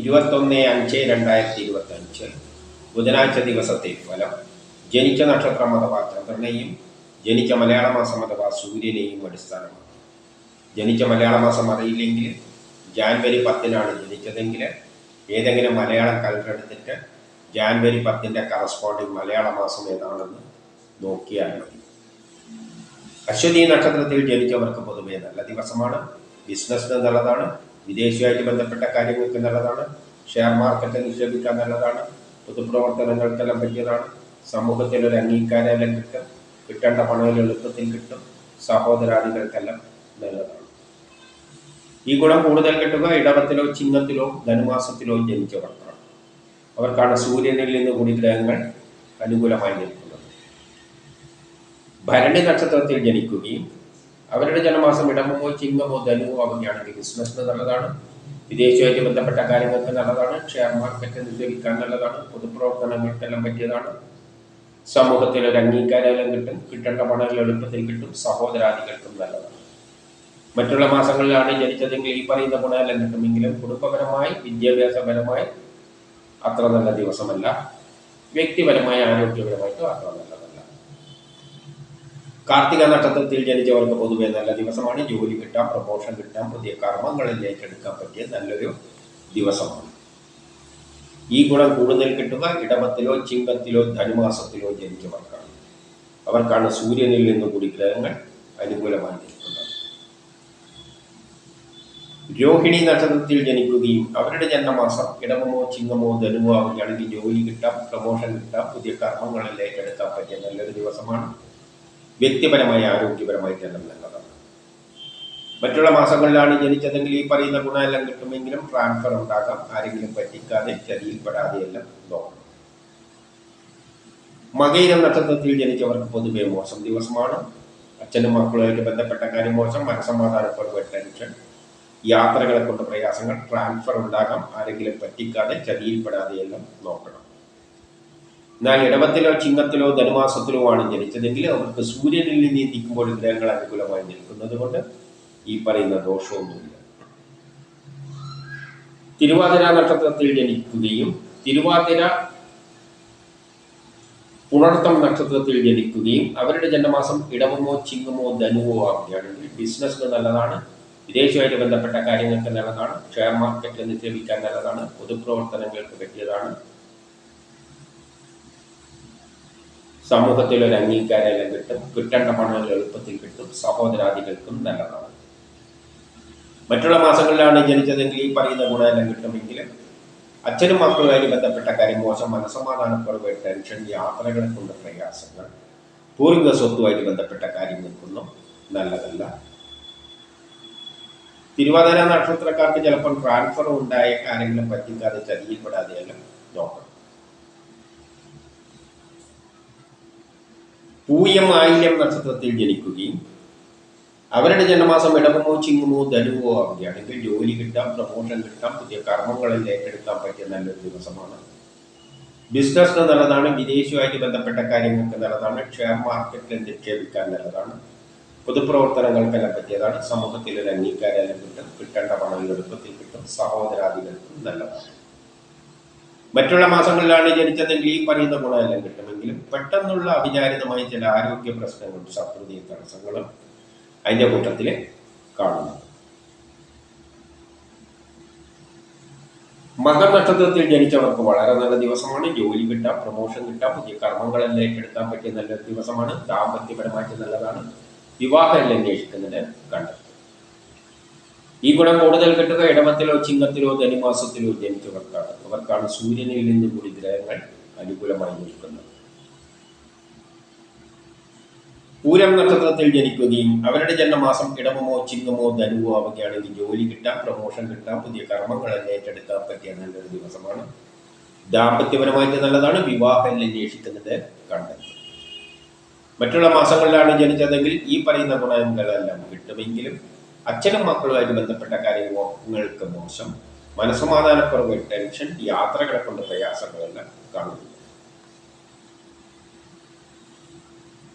ഇരുപത്തൊന്ന് അഞ്ച് രണ്ടായിരത്തി ഇരുപത്തി അഞ്ച് ബുധനാഴ്ച ദിവസത്തെ ഫലം. ജനിച്ച നക്ഷത്രം അഥവാ ചന്ദ്രനെയും ജനിച്ച മലയാള മാസം അഥവാ സൂര്യനെയും അടിസ്ഥാനമാണ് ജനിച്ച മലയാള മാസം അറിയില്ലെങ്കിൽ ജാൻവരി പത്തിനാണ് ജനിച്ചതെങ്കിൽ ഏതെങ്കിലും മലയാളം കലണ്ടർ എടുത്തിട്ട് ജാൻവരി പത്തിന്റെ കറസ്പോണ്ടിങ് മലയാള മാസം ഏതാണെന്ന് നോക്കിയാൽ മതി. അശ്വതി നക്ഷത്രത്തിൽ ജനിച്ചവർക്ക് പൊതുവേ നല്ല ദിവസമാണ്. ബിസിനസ്സിന് നല്ലതാണ്. വിദേശിയുമായിട്ട് ബന്ധപ്പെട്ട കാര്യങ്ങൾക്ക് നല്ലതാണ്. ഷെയർ മാർക്കറ്റിൽ നിക്ഷേപിക്കാൻ നല്ലതാണ്. പൊതുപ്രവർത്തനങ്ങൾക്കെല്ലാം പറ്റിയതാണ്. സമൂഹത്തിൽ ഒരു അംഗീകാരമെല്ലാം കിട്ടും കിട്ടേണ്ട പണം എളുപ്പത്തിൽ കിട്ടും. സഹോദരാദികൾക്കെല്ലാം നല്ലതാണ്. ഈ ഗുണം കൂടുതൽ കിട്ടുക ഇടവത്തിലോ ചിഹ്നത്തിലോ ധനുമാസത്തിലോ ജനിച്ചവർക്കാണ്. അവർക്കാണ് സൂര്യനിൽ നിന്ന് കൂടി ഗ്രഹങ്ങൾ അനുകൂലമായി നിൽക്കുന്നത്. ഭരണി നക്ഷത്രത്തിൽ ജനിക്കുകയും അവരുടെ ജനമാസം ഇടമോ ചിങ്ങമോ ധനുവോ അവനെയാണെങ്കിൽ ബിസിനസ്സിന് നല്ലതാണ് വിദേശവുമായിട്ട് ബന്ധപ്പെട്ട കാര്യങ്ങൾക്ക് നല്ലതാണ്. ഷെയർ മാർക്കറ്റ് നിക്ഷേപിക്കാൻ നല്ലതാണ്. പൊതുപ്രവർത്തനങ്ങൾക്കെല്ലാം പറ്റിയതാണ്. സമൂഹത്തിൽ ഒരു അംഗീകാരം കിട്ടും. കിട്ടേണ്ട പണം എളുപ്പത്തിൽ കിട്ടും. സഹോദരാദികൾക്കും നല്ലതാണ്. മറ്റുള്ള മാസങ്ങളിലാണ് ജനിച്ചതെങ്കിൽ ഈ പറയുന്ന ഗുണമെല്ലാം കിട്ടുമെങ്കിലും കുടുംബപരമായി വിദ്യാഭ്യാസപരമായി അത്ര നല്ല ദിവസമല്ല. വ്യക്തിപരമായി ആരോഗ്യപരമായിട്ടും അത്ര നല്ലതല്ല കാർത്തിക നക്ഷത്രത്തിൽ ജനിച്ചവർക്ക് പൊതുവെ നല്ല ദിവസമാണ്. ജോലി കിട്ടാം പ്രമോഷൻ കിട്ടാം പുതിയ കർമ്മങ്ങളിൽ ഏറ്റെടുക്കാൻ പറ്റിയ നല്ലൊരു ദിവസമാണ്. ഈ ഗുണം കൂടുതൽ കിട്ടുക ഇടവത്തിലോ ചിങ്കത്തിലോ ധനുമാസത്തിലോ ജനിച്ചവർക്കാണ്. അവർക്കാണ് സൂര്യനിൽ നിന്ന് കൂടി ഗ്രഹങ്ങൾ അനുകൂലമായി നിൽക്കുന്നത്. രോഹിണി നക്ഷത്രത്തിൽ ജനിക്കുകയും അവരുടെ ജന്മമാസം ഇടവമോ ചിങ്ങമോ ധനുവോ ആവുകയാണെങ്കിൽ ജോലി കിട്ടാം പ്രമോഷൻ കിട്ടാം പുതിയ കർമ്മങ്ങളിൽ ഏറ്റെടുക്കാൻ പറ്റിയ നല്ലൊരു ദിവസമാണ്. വ്യക്തിപരമായി തന്നെ നല്ലതാണ് മറ്റുള്ള മാസങ്ങളിലാണ് ജനിച്ചതെങ്കിൽ ഈ പറയുന്ന ഗുണമെല്ലാം കിട്ടുമെങ്കിലും ട്രാൻസ്ഫർ ഉണ്ടാകാം. ആരെങ്കിലും പറ്റിക്കാതെ ചതിയിൽപ്പെടാതെ എല്ലാം നോക്കണം മകയിര നക്ഷത്രത്തിൽ ജനിച്ചവർക്ക് പൊതുവെ മോശം ദിവസമാണ്. അച്ഛനും മക്കളുമായിട്ട് ബന്ധപ്പെട്ട കാര്യം മോശം. മനസമാധാനപ്പെടുക ടെൻഷൻ. യാത്രകളെ കൊണ്ട് പ്രയാസങ്ങൾ. ട്രാൻസ്ഫർ ഉണ്ടാകാം. ആരെങ്കിലും പറ്റിക്കാതെ ചതിയിൽപ്പെടാതെ എല്ലാം നോക്കണം. എന്നാൽ ഇടവത്തിലോ ചിങ്ങത്തിലോ ധനുമാസത്തിലോ ആണ് ജനിച്ചതെങ്കിൽ അവർക്ക് സൂര്യനിൽ നിന്ന് നിൽക്കുമ്പോൾ ഗ്രഹങ്ങൾ അനുകൂലമായി നിൽക്കുന്നത് കൊണ്ട് ഈ പറയുന്ന ദോഷമൊന്നുമില്ല തിരുവാതിര നക്ഷത്രത്തിൽ ജനിക്കുകയും തിരുവാതിര പുണർത്തം നക്ഷത്രത്തിൽ ജനിക്കുകയും അവരുടെ ജന്മമാസം ഇടവമോ ചിങ്ങമോ ധനുവോ ആവുകയാണെങ്കിൽ ബിസിനസ്സിന് നല്ലതാണ് വിദേശവുമായിട്ട് ബന്ധപ്പെട്ട കാര്യങ്ങൾക്ക് നല്ലതാണ് ഷെയർ മാർക്കറ്റ് നിക്ഷേപിക്കാൻ നല്ലതാണ് പൊതുപ്രവർത്തനങ്ങൾക്ക് പറ്റിയതാണ് സമൂഹത്തിൽ ഒരു അംഗീകാരമെല്ലാം കിട്ടും. കിട്ടേണ്ട പണം എളുപ്പത്തിൽ കിട്ടും. സഹോദരാദികൾക്കും നല്ലതാണ്. മറ്റുള്ള മാസങ്ങളിലാണ് ജനിച്ചതെങ്കിൽ ഈ പറയുന്ന ഗുണമെല്ലാം കിട്ടുമെങ്കിൽ അച്ഛനും മക്കളുമായി ബന്ധപ്പെട്ട കാര്യം മോശം മനസമാധാനക്കുറവ് ടെൻഷൻ യാത്രകളെ കൊണ്ട് പ്രയാസങ്ങൾ പൂർവിക സ്വത്തുമായിട്ട് ബന്ധപ്പെട്ട കാര്യങ്ങൾക്കൊന്നും നല്ലതല്ല. തിരുവാതിര നക്ഷത്രക്കാർക്ക് ചിലപ്പോൾ ട്രാൻസ്ഫർ ഉണ്ടായ കാര്യങ്ങളും പറ്റിക്കാതെ ചതിയിൽപ്പെടാതെയെല്ലാം നോക്കണം. പൂയം ആയിരം നക്ഷത്രത്തിൽ ജനിക്കുകയും അവരുടെ ജന്മമാസം ഇടവമോ ചിങ്ങമോ ധനുവോ ആവുകയാണെങ്കിൽ ജോലി കിട്ടാം പ്രമോഷൻ കിട്ടാം പുതിയ കർമ്മങ്ങളിൽ ഏറ്റെടുക്കാൻ പറ്റിയ നല്ലൊരു ദിവസമാണ്. ബിസിനസ്സിന് നല്ലതാണ് വിദേശവുമായിട്ട് ബന്ധപ്പെട്ട കാര്യങ്ങൾക്ക് നല്ലതാണ് ഷെയർ മാർക്കറ്റിൽ നിക്ഷേപിക്കാൻ നല്ലതാണ് പൊതുപ്രവർത്തനങ്ങൾക്കെല്ലാം പറ്റിയതാണ് സമൂഹത്തിൽ ഒരു അംഗീകാരം കിട്ടും കിട്ടേണ്ട പണം എളുപ്പത്തിൽ കിട്ടും സഹോദരാദികൾക്കും നല്ലതാണ്. മറ്റുള്ള മാസങ്ങളിലാണ് ജനിച്ചതെങ്കിൽ ഈ പറയുന്ന ഗുണമെല്ലാം കിട്ടുമെങ്കിലും പെട്ടെന്നുള്ള അവിചാരിതമായ ചില ആരോഗ്യ പ്രശ്നങ്ങളും ശത്രുതയും തടസ്സങ്ങളും അതിന്റെ കൂട്ടത്തിൽ കാണുന്നു. മകനക്ഷത്രത്തിൽ ജനിച്ചവർക്ക് വളരെ നല്ല ദിവസമാണ്. ജോലി കിട്ടാം പ്രൊമോഷൻ കിട്ടാം പുതിയ കർമ്മങ്ങളെല്ലാം ഏറ്റെടുക്കാൻ പറ്റിയ നല്ല ദിവസമാണ്. ദാമ്പത്യപരമായിട്ട് നല്ലതാണ്. വിവാഹം അന്വേഷിക്കുന്നതിന് കണ്ടെത്തും. ഈ ഗുണം കൂടുതൽ കിട്ടുക ഇടമത്തിലോ ചിങ്ങത്തിലോ ധനുമാസത്തിലോ ജനിച്ചവർക്കാണ്. അവർക്കാണ് സൂര്യനിൽ നിന്ന് കൂടി ഗ്രഹങ്ങൾ അനുകൂലമായി നിൽക്കുന്നത്. പൂരം നക്ഷത്രത്തിൽ ജനിക്കുകയും അവരുടെ ജന്മമാസം ഇടമോ ചിങ്ങമോ ധനുവോ ആവുകയാണെങ്കിൽ ജോലി കിട്ടാം പ്രമോഷൻ കിട്ടാം പുതിയ കർമ്മങ്ങൾ ഏറ്റെടുക്കാൻ പറ്റിയ നല്ലൊരു ദിവസമാണ്. ദാമ്പത്യപരമായിട്ട് നല്ലതാണ് വിവാഹം അന്വേഷിക്കുന്നത് കണ്ടെത്തും മറ്റുള്ള മാസങ്ങളിലാണ് ജനിച്ചതെങ്കിൽ ഈ പറയുന്ന ഗുണങ്ങളെല്ലാം കിട്ടുമെങ്കിലും അച്ഛനും മക്കളുമായിട്ട് ബന്ധപ്പെട്ട കാര്യങ്ങൾക്ക് മോശം മനസ്സമാധാനക്കുറവ് ടെൻഷൻ യാത്രകളെ കൊണ്ട് പ്രയാസങ്ങളെല്ലാം കാണുന്നു.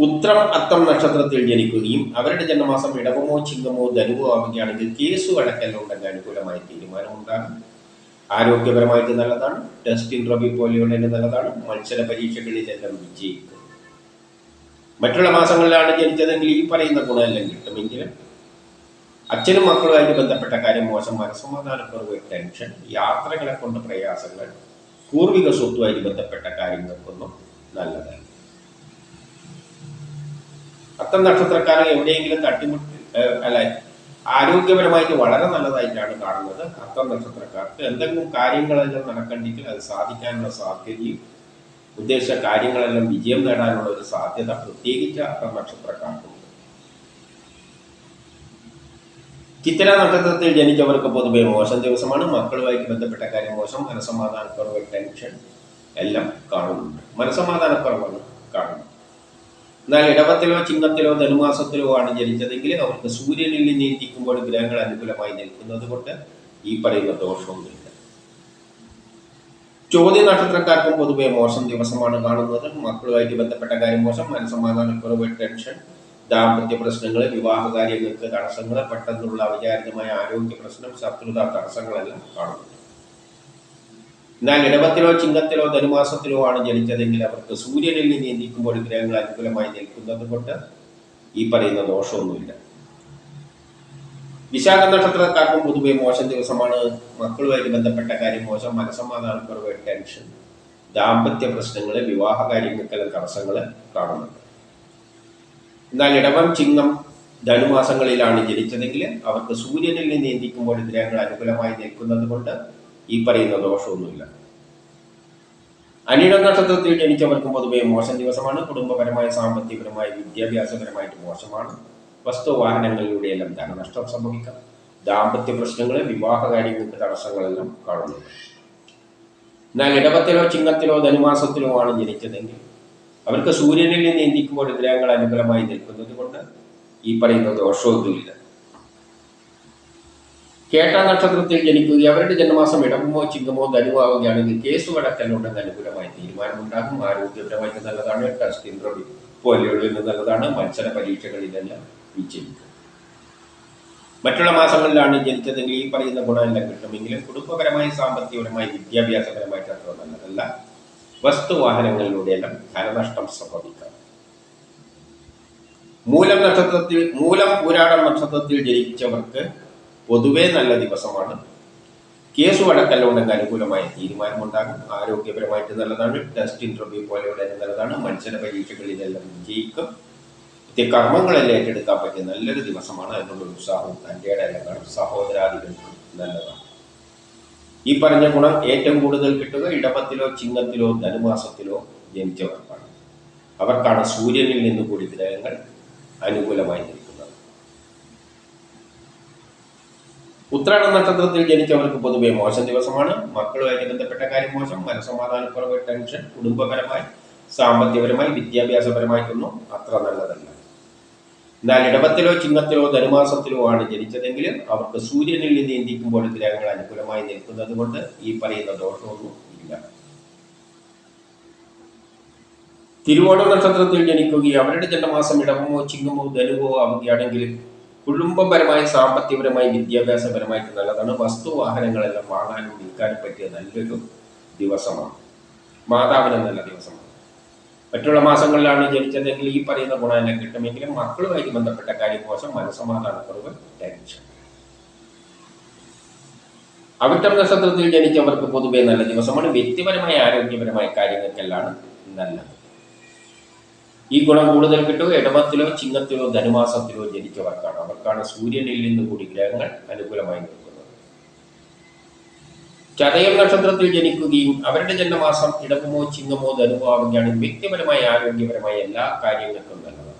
ഉത്രം അത്തം നക്ഷത്രത്തിൽ ജനിക്കുകയും അവരുടെ ജന്മമാസം ഇടവമോ ചിങ്ങമോ ധനുവോ ആവുകയാണെങ്കിൽ കേസു അടക്കലുണ്ടെങ്കിൽ അനുകൂലമായ തീരുമാനമുണ്ടാകും. ആരോഗ്യപരമായിട്ട് നല്ലതാണ്. ടെസ്റ്റ് റബി പോലെയുള്ളതിന് നല്ലതാണ്. മത്സര പരീക്ഷകളിലെല്ലാം വിജയിക്കും. മറ്റുള്ള മാസങ്ങളിലാണ് ജനിച്ചതെങ്കിൽ ഈ പറയുന്ന ഗുണമെല്ലാം കിട്ടുമെങ്കിലും അച്ഛനും മക്കളുമായിട്ട് ബന്ധപ്പെട്ട കാര്യം മോശം. മനസ്സമാധാനക്കുറവ് ടെൻഷൻ യാത്രകളെ കൊണ്ട് പ്രയാസങ്ങൾ പൂർവിക സ്വത്തുമായിട്ട് ബന്ധപ്പെട്ട കാര്യങ്ങൾക്കൊന്നും നല്ലതല്ല. അത്തം നക്ഷത്രക്കാരൻ എവിടെയെങ്കിലും തട്ടിമുട്ടി അല്ല ആരോഗ്യപരമായിട്ട് വളരെ നല്ലതായിട്ടാണ് കാണുന്നത്. അത്തം നക്ഷത്രക്കാർക്ക് എന്തെങ്കിലും കാര്യങ്ങളെല്ലാം നടക്കണ്ടെങ്കിൽ അത് സാധിക്കാനുള്ള സാധ്യതയും ഉദ്ദേശ കാര്യങ്ങളെല്ലാം വിജയം നേടാനുള്ള ഒരു സാധ്യത പ്രത്യേകിച്ച് അത്തം നക്ഷത്രക്കാർക്കുണ്ട്. ചിത്തിര നക്ഷത്രത്തിൽ ജനിച്ചവർക്ക് പൊതുവെ മോശം ദിവസമാണ്. മക്കളുമായിട്ട് ബന്ധപ്പെട്ട കാര്യം മോശം. മനസമാധാനക്കുറവ് ടെൻഷൻ എല്ലാം കാണുന്നുണ്ട്. മനസമാധാനക്കുറവാണ് കാണുന്നത്. എന്നാൽ ഇടവത്തിലോ ചിങ്ങത്തിലോ ധനുമാസത്തിലോ ആണ് ജനിച്ചതെങ്കിൽ അവർക്ക് സൂര്യനിൽ നീന്തിക്കുമ്പോൾ ഗ്രഹങ്ങൾ അനുകൂലമായി നിൽക്കുന്നത് കൊണ്ട് ഈ പറയുന്ന ദോഷമൊന്നുമില്ല. ചോദ്യ നക്ഷത്രക്കാർക്കും പൊതുവെ മോശം ദിവസമാണ് കാണുന്നത്. മക്കളുമായിട്ട് ബന്ധപ്പെട്ട കാര്യം മോശം. മനസ്സമാധാനക്കുറവ് ടെൻഷൻ ദാമ്പത്യ പ്രശ്നങ്ങൾ വിവാഹ കാര്യങ്ങൾക്ക് തടസ്സങ്ങൾ പെട്ടെന്നുള്ള അവിചാരിതമായ ആരോഗ്യ പ്രശ്നം ശത്രുത തടസ്സങ്ങളെല്ലാം കാണുന്നു. എന്നാൽ ഇടവത്തിലോ ചിങ്ങത്തിലോ ധനുമാസത്തിലോ ആണ് ജനിച്ചതെങ്കിൽ അവർക്ക് സൂര്യനിൽ നിന്ന് നീക്കുമ്പോൾ ഗ്രഹങ്ങൾ അനുകൂലമായി നിൽക്കുന്നത് കൊണ്ട് ഈ പറയുന്ന ദോഷമൊന്നുമില്ല. വിശാഖ നക്ഷത്രക്കാർക്കും പൊതുവെ മോശം ദിവസമാണ്. മക്കളുമായിട്ട് ബന്ധപ്പെട്ട കാര്യം മോശം. മനസ്സമാധാനക്കുറവ് ടെൻഷൻ ദാമ്പത്യ പ്രശ്നങ്ങൾ വിവാഹ കാര്യങ്ങൾക്കെല്ലാം തടസ്സങ്ങൾ കാണുന്നുണ്ട്. എന്നാൽ ഇടവം ചിങ്ങം ധനുമാസങ്ങളിലാണ് ജനിച്ചതെങ്കിൽ അവർക്ക് സൂര്യനിൽ നിന്ന് നീന്തിക്കുമ്പോൾ ഗ്രഹങ്ങൾ അനുകൂലമായി നിൽക്കുന്നത് കൊണ്ട് ഈ പറയുന്ന ദോഷമൊന്നുമില്ല. അനിയുടെ നക്ഷത്രത്തിൽ ജനിച്ചവർക്കും പൊതുവെ മോശം ദിവസമാണ്. കുടുംബപരമായ സാമ്പത്തികപരമായ വിദ്യാഭ്യാസപരമായിട്ട് മോശമാണ്. വസ്തു വാഹനങ്ങളിലൂടെയെല്ലാം ധനനഷ്ടം സംഭവിക്കാം. ദാമ്പത്യ പ്രശ്നങ്ങൾ വിവാഹ കാര്യങ്ങൾക്ക് തടസ്സങ്ങളെല്ലാം കാണുന്നു. എന്നാൽ ഇടവത്തിലോ ചിങ്ങത്തിലോ ധനുമാസത്തിലോ ആണ് ജനിച്ചതെങ്കിൽ അവർക്ക് സൂര്യനിൽ നിന്ന് ഇന്ത്യക്കുമ്പോൾ ഗ്രഹങ്ങൾ അനുകൂലമായി നിൽക്കുന്നത് കൊണ്ട് ഈ പറയുന്ന ദോഷമൊന്നുമില്ല. കേട്ട നക്ഷത്രത്തിൽ ജനിക്കുകയും അവരുടെ ജന്മമാസം ഇടമോ ചിങ്ങമോ ധനുവാവുകയാണെങ്കിൽ കേസ് വടക്കല്ലുണ്ടെന്ന് അനുകൂലമായി തീരുമാനമുണ്ടാകും. ആരോഗ്യപരമായിട്ട് നല്ലതാണ് ടെസ്റ്റ് ഇൻട്രോഡി പോലെയുള്ളതിന് നല്ലതാണ് മത്സര പരീക്ഷകളിലെല്ലാം വിജയിക്കും. മറ്റുള്ള മാസങ്ങളിലാണ് ജനിച്ചതെങ്കിൽ ഈ പറയുന്ന ഗുണമെല്ലാം കിട്ടുമെങ്കിലും കുടുംബപരമായി സാമ്പത്തികപരമായി വിദ്യാഭ്യാസപരമായിട്ട് അത്ര നല്ലതല്ല. വസ്തുവാഹനങ്ങളിലൂടെയെല്ലാം ധനനഷ്ടം സംഭവിക്കാം. മൂലം നക്ഷത്രത്തിൽ മൂലം പൂരാടം നക്ഷത്രത്തിൽ ജനിച്ചവർക്ക് പൊതുവേ നല്ല ദിവസമാണ്. കേസ് വടക്കല്ലുണ്ടെങ്കിൽ അനുകൂലമായ തീരുമാനമുണ്ടാകും. ആരോഗ്യപരമായിട്ട് നല്ലതാണ്. ടെസ്റ്റ് ഇന്റർവ്യൂ പോലെയുള്ള നല്ലതാണ്. മത്സര പരീക്ഷകളിലെല്ലാം വിജയിക്കും. ഇത് കർമ്മങ്ങളെല്ലാം ഏറ്റെടുക്കാൻ പറ്റിയ നല്ലൊരു ദിവസമാണ്. അതിനുള്ള ഉത്സാഹവും തന്റെയുടെ എല്ലാം കാണും നല്ലതാണ്. ഈ പറഞ്ഞ ഗുണം ഏറ്റവും കൂടുതൽ കിട്ടുക ഇടപത്തിലോ ചിങ്ങത്തിലോ ധനുമാസത്തിലോ ജനിച്ചവർക്കാണ്. അവർക്കാണ് സൂര്യനിൽ നിന്ന് കൂടി ഗ്രഹങ്ങൾ അനുകൂലമായി നിൽക്കുന്നത് ഉത്രാട നക്ഷത്രത്തിൽ ജനിച്ചവർക്ക് പൊതുവെ മോശം ദിവസമാണ്. മക്കളുമായി ബന്ധപ്പെട്ട കാര്യം മോശം. മനസമാധാനക്കുറവ് ടെൻഷൻ കുടുംബപരമായി സാമ്പത്തികപരമായി വിദ്യാഭ്യാസപരമായിട്ടൊന്നും അത്ര നല്ലതല്ല. എന്നാൽ ഇടവത്തിലോ ചിങ്ങത്തിലോ ധനുമാസത്തിലോ ആണ് ജനിച്ചതെങ്കിൽ അവർക്ക് സൂര്യനിൽ നിന്ന് ഇന്ത്യക്കുമ്പോൾ ഗ്രഹങ്ങൾ അനുകൂലമായി നിൽക്കുന്നത് കൊണ്ട് ഈ പറയുന്ന ദോഷമൊന്നും ഇല്ല. തിരുവോണ നക്ഷത്രത്തിൽ ജനിക്കുകയും അവരുടെ ജന്മമാസം ഇടവമോ ചിങ്ങമോ ധനുവോ ആവുകയാണെങ്കിൽ കുടുംബപരമായി സാമ്പത്തികപരമായി വിദ്യാഭ്യാസപരമായിട്ട് നല്ലതാണ്. വസ്തുവാഹനങ്ങളെല്ലാം വാങ്ങാനും വിൽക്കാനും പറ്റിയ നല്ലൊരു ദിവസമാണ്. മാതാവിന് നല്ല ദിവസമാണ്. മറ്റുള്ള മാസങ്ങളിലാണ് ജനിച്ചതെങ്കിൽ ഈ പറയുന്ന ഗുണമെല്ലാം കിട്ടുമെങ്കിലും മക്കളുമായി ബന്ധപ്പെട്ട കാര്യം മോശം മനസ്സമാധാനക്കുറവ് ടെൻഷൻ. അവിട്ടം നക്ഷത്രത്തിൽ ജനിച്ചവർക്ക് പൊതുവെ നല്ല ദിവസമാണ്. വ്യക്തിപരമായ ആരോഗ്യപരമായ കാര്യങ്ങൾക്കെല്ലാം നല്ലത്. ഈ ഗുണം കൂടുതൽ കിട്ടുക. ഇടവത്തിലോ ചിങ്ങത്തിലോ ധനുമാസത്തിലോ ജനിച്ചവർക്കാണ്. അവർക്കാണ് സൂര്യനിൽ നിന്ന് കൂടി ഗ്രഹങ്ങൾ അനുകൂലമായി നിൽക്കുന്നത്. ചതയം നക്ഷത്രത്തിൽ ജനിക്കുകയും അവരുടെ ജന്മമാസം ഇടവമോ ചിങ്ങമോ ധനുവോ ആവുകയാണെങ്കിൽ വ്യക്തിപരമായ ആരോഗ്യപരമായ എല്ലാ കാര്യങ്ങൾക്കും നല്ലതാണ്.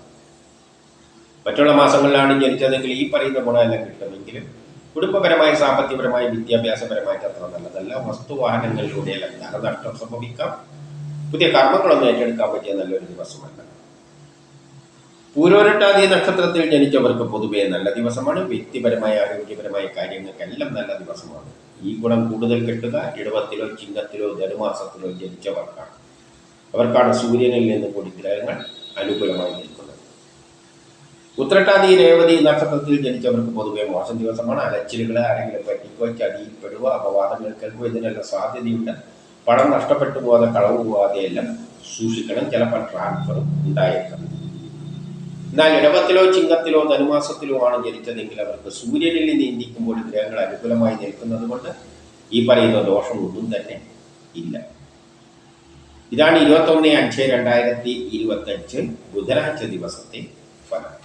മറ്റുള്ള മാസങ്ങളിലാണ് ജനിച്ചതെങ്കിൽ ഈ പറയുന്ന ഗുണമെല്ലാം കിട്ടുമെങ്കിലും കുടുംബപരമായ സാമ്പത്തികപരമായ വിദ്യാഭ്യാസപരമായിട്ട് അത്ര നല്ലതല്ല. വസ്തുവാഹനങ്ങളിലൂടെയെല്ലാം ധനനഷ്ടം സംഭവിക്കാം. പുതിയ കർമ്മങ്ങളൊന്നും ഏറ്റെടുക്കാൻ പറ്റിയ നല്ലൊരു ദിവസമല്ല. പൂരോരട്ടാതി നക്ഷത്രത്തിൽ ജനിച്ചവർക്ക് പൊതുവെ നല്ല ദിവസമാണ്. വ്യക്തിപരമായ ആരോഗ്യപരമായ കാര്യങ്ങൾക്കെല്ലാം നല്ല ദിവസമാണ്. ഈ ഗുണം കൂടുതൽ കിട്ടുക ഇടവത്തിലോ ചിങ്കത്തിലോ ധനുമാസത്തിലോ ജനിച്ചവർക്കാണ്. അവർക്കാണ് സൂര്യനിൽ നിന്ന് കൂടി ഗ്രഹങ്ങൾ അനുകൂലമായി നിൽക്കുന്നത്. ഉത്രട്ടാതി രേവതി നക്ഷത്രത്തിൽ ജനിച്ചവർക്ക് പൊതുവെ മോശം ദിവസമാണ്. അലച്ചിലുകൾ ആരെങ്കിലും പറ്റിക്കോ ചതിയിൽപ്പെടുക അപവാദങ്ങൾ കേൾക്കുക ഇതിനെല്ലാം സാധ്യതയുണ്ട്. പണം നഷ്ടപ്പെട്ടു പോകാതെ കളവ് പോകാതെ എല്ലാം സൂക്ഷിക്കണം. ചിലപ്പോൾ ട്രാൻസ്ഫറും ഉണ്ടായേക്കാം. എന്നാൽ ഇടവത്തിലോ ചിങ്ങത്തിലോ ധനുമാസത്തിലോ ആണ് ജനിച്ചതെങ്കിൽ അവർക്ക് സൂര്യനിൽ നീന്തിക്കുമ്പോൾ ഗ്രഹങ്ങൾ അനുകൂലമായി നിൽക്കുന്നത് കൊണ്ട് ഈ പറയുന്ന ദോഷമൊന്നും തന്നെ ഇല്ല. ഇതാണ് ഇരുപത്തൊന്ന് അഞ്ച് രണ്ടായിരത്തി ഇരുപത്തഞ്ച് ബുധനാഴ്ച ദിവസത്തെ ഫലം.